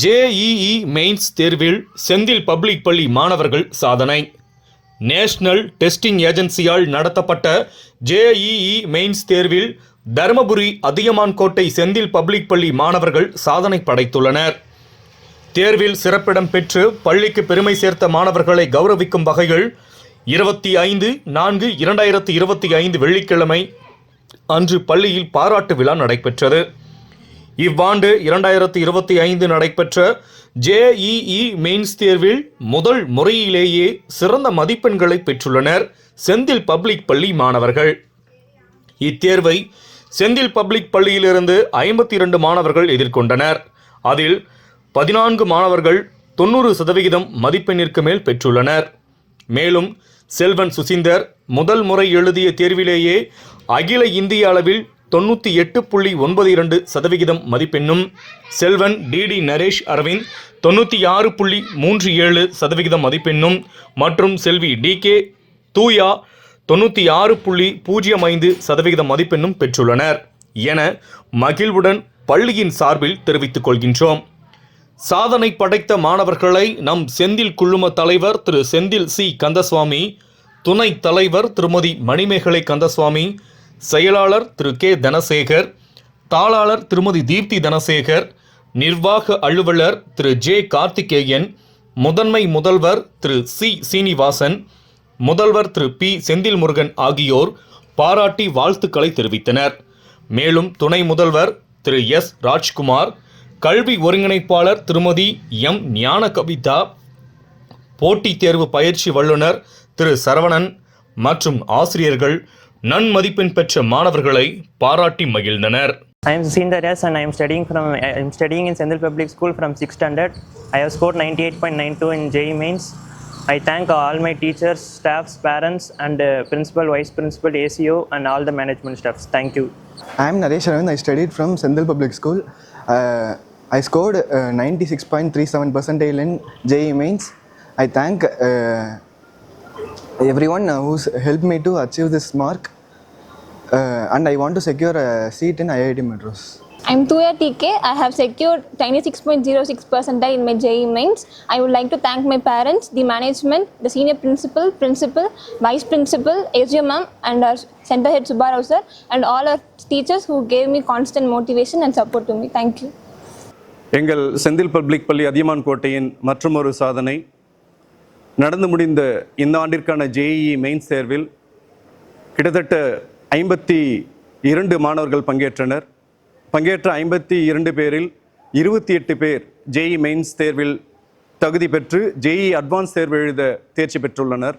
JEE mains தேர்வில் Senthil public பள்ளி மாணவர்கள் சாதனை. நேஷனல் டெஸ்டிங் ஏஜென்சியால் நடத்தப்பட்ட ஜேஇஇ மெயின்ஸ் தேர்வில் தருமபுரி அதியமான் கோட்டை செந்தில் பப்ளிக் பள்ளி மாணவர்கள் சாதனை படைத்துள்ளனர். தேர்வில் சிறப்பிடம் பெற்று பள்ளிக்கு பெருமை சேர்த்த மாணவர்களை கௌரவிக்கும் வகையில் இருபத்தி ஐந்து நான்கு இரண்டாயிரத்தி இருபத்தி ஐந்து வெள்ளிக்கிழமை அன்று பள்ளியில் பாராட்டு விழா நடைபெற்றது. இவ்வாண்டு இரண்டாயிரத்தி இருபத்தி ஐந்து நடைபெற்ற ஜேஇஇ மெயின்ஸ் தேர்வில் முதல் முறையிலேயே சிறந்த மதிப்பெண்களை பெற்றுள்ளனர் செந்தில் பப்ளிக் பள்ளி மாணவர்கள். இத்தேர்வை செந்தில் பப்ளிக் பள்ளியிலிருந்து ஐம்பத்தி இரண்டு மாணவர்கள் எதிர்கொண்டனர். அதில் பதினான்கு மாணவர்கள் தொண்ணூறு சதவிகிதம் மதிப்பெண்ணிற்கு மேல் பெற்றுள்ளனர். மேலும் செல்வன் சுசீந்தர் முதல் முறை எழுதிய தேர்விலேயே அகில இந்திய அளவில் தொண்ணூற்றி எட்டு புள்ளி ஒன்பது இரண்டு சதவிகிதம் மதிப்பெண்ணும். செல்வன் டிடி நரேஷ் அரவிந்த் தொண்ணூற்றி ஆறு புள்ளி மூன்று ஏழு சதவிகிதம் மதிப்பெண்ணும். மற்றும் செல்வி டிகே தூயா தொண்ணூற்றி ஆறு புள்ளி பூஜ்ஜியம் ஐந்து சதவிகித மதிப்பெண்ணும் பெற்றுள்ளனர். என மகிழ்வுடன் பள்ளியின் சார்பில் தெரிவித்துக் கொள்கின்றோம். சாதனை படைத்த மாணவர்களை நம் செந்தில் குழும தலைவர் திரு செந்தில் சி கந்தசுவாமி துணைத் தலைவர் திருமதி மணிமேகலை கந்தசுவாமி செயலாளர் திரு கே தனசேகர் தாளாளர் திருமதி தீப்தி தனசேகர் நிர்வாக அலுவலர் திரு ஜே கார்த்திகேயன் முதன்மை முதல்வர் திரு சி சீனிவாசன் முதல்வர் திரு பி செந்தில் முருகன் ஆகியோர் பாராட்டி வாழ்த்துக்களை தெரிவித்தனர். மேலும் துணை முதல்வர் திரு எஸ் ராஜ்குமார் கல்வி ஒருங்கிணைப்பாளர் திருமதி எம் ஞான கவிதா போட்டித் தேர்வு பயிற்சி வல்லுனர் திரு சரவணன் மற்றும் ஆசிரியர்கள் நன்மதிப்பெண் பெற்ற மாணவர்களை பாராட்டி மகிழ்ந்தனர் I am Sindaras and I am studying from I am studying in Sendil Public School from 6th standard. I have scored 98.92 in JEE mains. I thank all my teachers, staffs, parents, and uh, principal, vice principal, ACO, and all the management staffs. Thank you. I am Naresh Aravind. I studied from Sendil Public School. Uh, I scored uh, 96.37 percentile in JE mains. I thank uh, everyone uh, who's helped me to achieve this mark. Uh, and I want to secure a seat in IIT Madras. I'm Tuya TK. I have secured 96.06 percentile in my JE mains. I would like to thank my parents, the management, the senior principal, principal, vice principal, SGM ma'am, and our center head Subbarao sir, and all our teachers who gave me constant motivation and support to me. Thank you. எங்கள் Senthil public பள்ளி அதியமான் கோட்டையின் மற்றொரு சாதனை நடந்து முடிந்த இந்த ஆண்டிற்கான JEE mains தேர்வில் கிட்டத்தட்ட ஐம்பத்தி இரண்டு மாணவர்கள் பங்கேற்றனர். பங்கேற்ற ஐம்பத்தி இரண்டு பேரில் இருபத்தி எட்டு பேர் ஜேஇ மெயின்ஸ் தேர்வில் தகுதி பெற்று ஜேஇ அட்வான்ஸ் தேர்வு எழுத தேர்ச்சி பெற்றுள்ளனர்.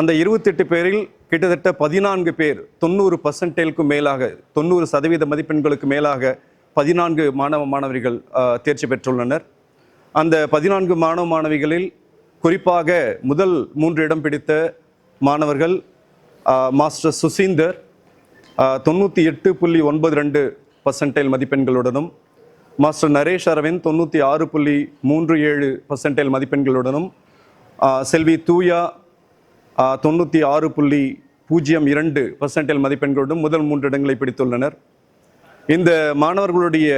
அந்த இருபத்தெட்டு பேரில் கிட்டத்தட்ட பதினான்கு பேர் தொண்ணூறு பர்சன்டேலுக்கும் மேலாக தொண்ணூறு சதவீத மதிப்பெண்களுக்கு மேலாக பதினான்கு மாணவ மாணவிகள் தேர்ச்சி பெற்றுள்ளனர். அந்த பதினான்கு மாணவ மாணவிகளில் குறிப்பாக முதல் மூன்று இடம் பிடித்த மாணவர்கள் மாஸ்டர் சுசீந்தர் தொண்ணூற்றி எட்டு புள்ளி ஒன்பது ரெண்டு பர்சன்டைல் மதிப்பெண்களுடனும் மாஸ்டர் நரேஷ் அரவிந்த் தொண்ணூற்றி ஆறு புள்ளி மூன்று ஏழு பர்சன்டைல் மதிப்பெண்களுடனும் செல்வி தூயா தொண்ணூற்றி ஆறு புள்ளி பூஜ்ஜியம் இரண்டு பர்சன்டைல் மதிப்பெண்களுடன் முதல் மூன்று இடங்களை பிடித்துள்ளனர். இந்த மாணவர்களுடைய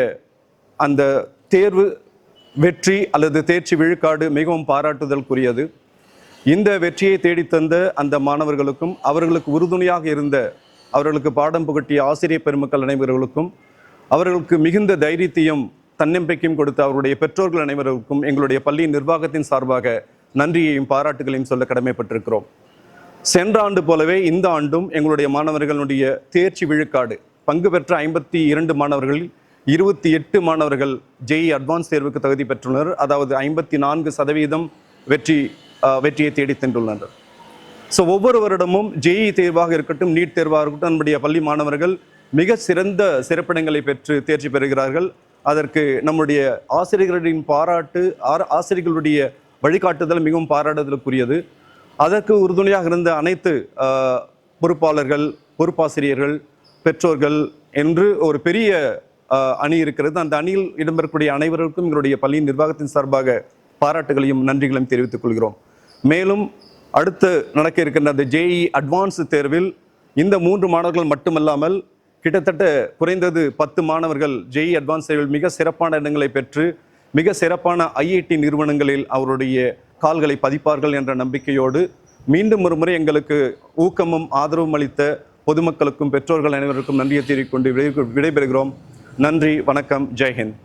அந்த தேர்வு வெற்றி அல்லது தேர்ச்சி விழுக்காடு மிகவும் பாராட்டுதலுக்குரியது இந்த வெற்றியை தேடித்தந்த அந்த மாணவர்களுக்கும் அவர்களுக்கு உறுதுணையாக இருந்த அவர்களுக்கு பாடம் புகட்டிய ஆசிரியர் பெருமக்கள் அனைவர்களுக்கும் அவர்களுக்கு மிகுந்த தைரியத்தையும் தன்னம்பிக்கையும் கொடுத்த அவருடைய பெற்றோர்கள் அனைவருக்கும் எங்களுடைய பள்ளி நிர்வாகத்தின் சார்பாக நன்றியையும் பாராட்டுகளையும் சொல்ல கடமைப்பட்டிருக்கிறோம். சென்ற ஆண்டு போலவே இந்த ஆண்டும் எங்களுடைய மாணவர்களுடைய தேர்ச்சி விழுக்காடு பங்கு பெற்ற ஐம்பத்தி இரண்டு மாணவர்களில் இருபத்தி எட்டு மாணவர்கள் ஜெய் அட்வான்ஸ் தேர்வுக்கு தகுதி பெற்றுள்ளனர். அதாவது ஐம்பத்தி நான்கு சதவீதம் வெற்றி வெற்றியை தேடி சென்றுள்ளனர் ஸோ ஒவ்வொரு வருடமும் ஜேஇ தேர்வாக இருக்கட்டும் நீட் தேர்வாக இருக்கட்டும் நம்முடைய பள்ளி மாணவர்கள் மிக சிறந்த சிறப்பிடங்களை பெற்று தேர்ச்சி பெறுகிறார்கள். அதற்கு நம்முடைய ஆசிரியர்களின் பாராட்டு ஆர- ஆசிரியர்களுடைய வழிகாட்டுதல் மிகவும் பாராட்டுதலுக்குரியது. அதற்கு உறுதுணையாக இருந்த அனைத்து பொறுப்பாளர்கள் பொறுப்பாசிரியர்கள் பெற்றோர்கள் என்று ஒரு பெரிய அணி இருக்கிறது. அந்த அணியில் இடம்பெறக்கூடிய அனைவருக்கும் எங்களுடைய பள்ளியின் நிர்வாகத்தின் சார்பாக பாராட்டுகளையும் நன்றிகளையும் தெரிவித்துக் கொள்கிறோம். மேலும் அடுத்து நடக்க இருக்கின்ற அந்த ஜேஇ அட்வான்ஸ் தேர்வில் இந்த மூன்று மாணவர்கள் மட்டுமல்லாமல் கிட்டத்தட்ட குறைந்தது பத்து மாணவர்கள் ஜெய் அட்வான்ஸ் தேர்வில் மிக சிறப்பான இடங்களை பெற்று மிக சிறப்பான ஐஐடி நிறுவனங்களில் அவருடைய கால்களை பதிப்பார்கள் என்ற நம்பிக்கையோடு மீண்டும் ஒரு முறை எங்களுக்கு ஊக்கமும் ஆதரவும் அளித்த பொதுமக்களுக்கும் பெற்றோர்கள் அனைவருக்கும் நன்றியை தெரிவிக்கொண்டு விடை விடைபெறுகிறோம். நன்றி வணக்கம் ஜெய்ஹிந்த்